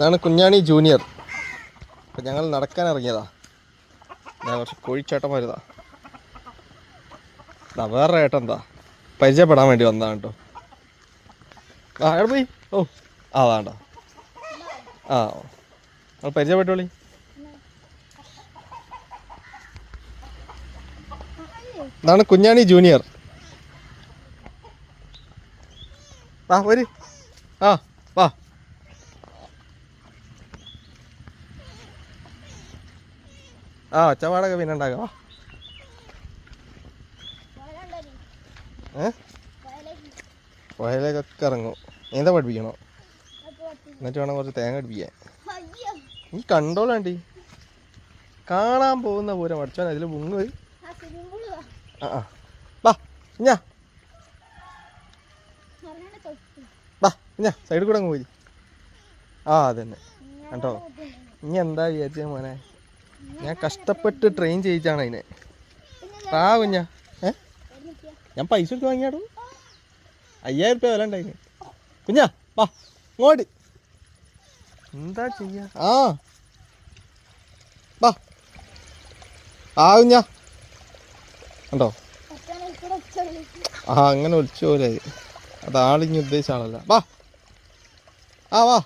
ഇതാണ് കുഞ്ഞാണി ജൂനിയർ. അപ്പം ഞങ്ങൾ നടക്കാൻ ഇറങ്ങിയതാ. ഞാൻ കുറച്ച് കോഴിച്ചേട്ടന്മാരുതാ. ഇതാ വേറെ ഏട്ടൻ എന്താ പരിചയപ്പെടാൻ വേണ്ടി വന്നതാണ് കേട്ടോ. ആ എവിടെ പോയി? ഓ ആ വേണ്ട ആ നമ്മൾ പരിചയപ്പെട്ടോളി? ഇതാണ് കുഞ്ഞാണി ജൂനിയർ. ആ ഒരു ആ വാ ആ ഒച്ചപാടൊക്കെ പിന്നെ ഉണ്ടാക്കാം. ഏ? പുഴയിലേക്കൊക്കെ ഇറങ്ങും. നീന്താ പഠിപ്പിക്കണോ? എന്നിട്ട് വേണം കുറച്ച് തേങ്ങ അടിപ്പിക്കാൻ നീ കണ്ടോളാണ്ടി കാണാൻ പോകുന്ന പൂരം പഠിച്ചോ? അതിൽ മുങ്ങ്. ആ ആ. വാ ഞാ വാ ഞാ സൈഡിൽ കൂടെ അങ്ങ് പോയി. ആ അതന്നെ. കണ്ടോ? ഇനി എന്താ വിചാരിച്ചേ മോനെ? ഞാൻ കഷ്ടപ്പെട്ട് ട്രെയിൻ ചെയ്യിച്ചാണ് അതിനെ. ആ കുഞ്ഞ. ഏ? ഞാൻ പൈസ എടുത്ത് വാങ്ങിയാടും? അയ്യായിരം റുപ്യ വില ഉണ്ടായിന്. കുഞ്ഞാ വാ ഇങ്ങോട്ട്. എന്താ ചെയ്യാ? ആ. വാ. ആ കുഞ്ഞ. ഉണ്ടോ ആ അങ്ങനെ ഒളിച്ചു പോലെ അത് ആളിഞ്ഞ് ഉദ്ദേശിച്ച ആളല്ല. വാ. ആ വാ.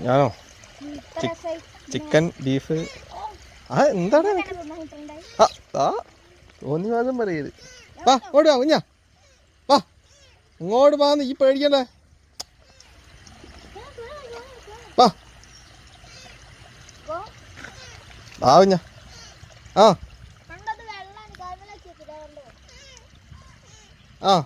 ഞാനോ? Chicken beef. ആ എന്താണ് ആ ആ. തോന്നി വാദം പറയരുത്. വാ ഓടി വാ കുഞ്ഞാ. വാ. ഇങ്ങോട്ട് വാ ഈ പേടിക്കണ്ടേ വാ. ആ കുഞ്ഞാ. ആ. ആ.